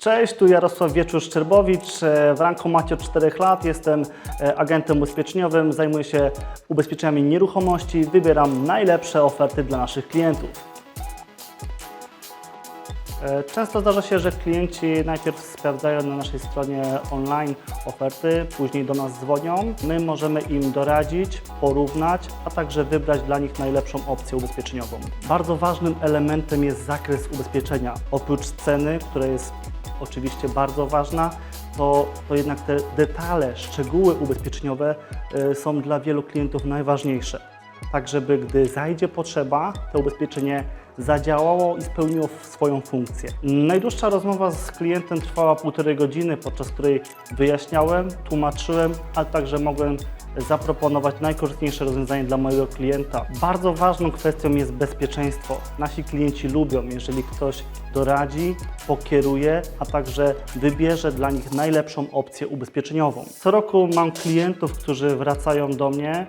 Cześć, tu Jarosław Wieczór-Szczerbowicz. E, W rankomacie od 4 lat jestem e, agentem ubezpieczeniowym, zajmuję się ubezpieczeniami nieruchomości, wybieram najlepsze oferty dla naszych klientów. E, Często zdarza się, że klienci najpierw sprawdzają na naszej stronie online oferty, później do nas dzwonią. My możemy im doradzić, porównać, a także wybrać dla nich najlepszą opcję ubezpieczeniową. Bardzo ważnym elementem jest zakres ubezpieczenia. Oprócz ceny, która jest oczywiście bardzo ważna, to, to jednak te detale, szczegóły ubezpieczeniowe e, są dla wielu klientów najważniejsze tak żeby gdy zajdzie potrzeba, to ubezpieczenie zadziałało i spełniło swoją funkcję. Najdłuższa rozmowa z klientem trwała półtorej godziny, podczas której wyjaśniałem, tłumaczyłem, a także mogłem zaproponować najkorzystniejsze rozwiązanie dla mojego klienta. Bardzo ważną kwestią jest bezpieczeństwo. Nasi klienci lubią, jeżeli ktoś doradzi, pokieruje, a także wybierze dla nich najlepszą opcję ubezpieczeniową. Co roku mam klientów, którzy wracają do mnie,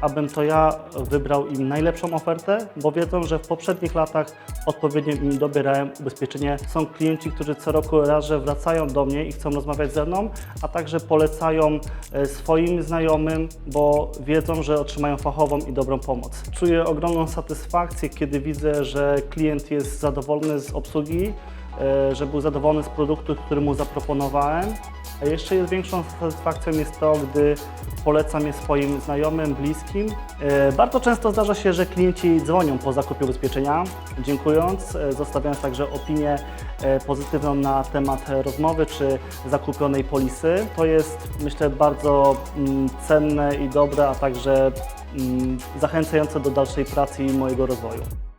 abym to ja wybrał im najlepszą ofertę, bo wiedzą, że w poprzednich latach odpowiednio im dobierałem ubezpieczenie. Są klienci, którzy co roku raz, że wracają do mnie i chcą rozmawiać ze mną, a także polecają e, swoim znajomym, bo wiedzą, że otrzymają fachową i dobrą pomoc. Czuję ogromną satysfakcję, kiedy widzę, że klient jest zadowolony z obsługi, e, że był zadowolony z produktu, który mu zaproponowałem. A jeszcze jest większą satysfakcją jest to, gdy polecam je swoim znajomym, bliskim. E, Bardzo często zdarza się, że klienci dzwonią po zakupie ubezpieczenia, dziękując, e, zostawiając także opinię e, pozytywną na temat rozmowy czy zakupionej polisy. To jest, myślę, bardzo mm, cenne i dobre, a także mm, zachęcające do dalszej pracy i mojego rozwoju.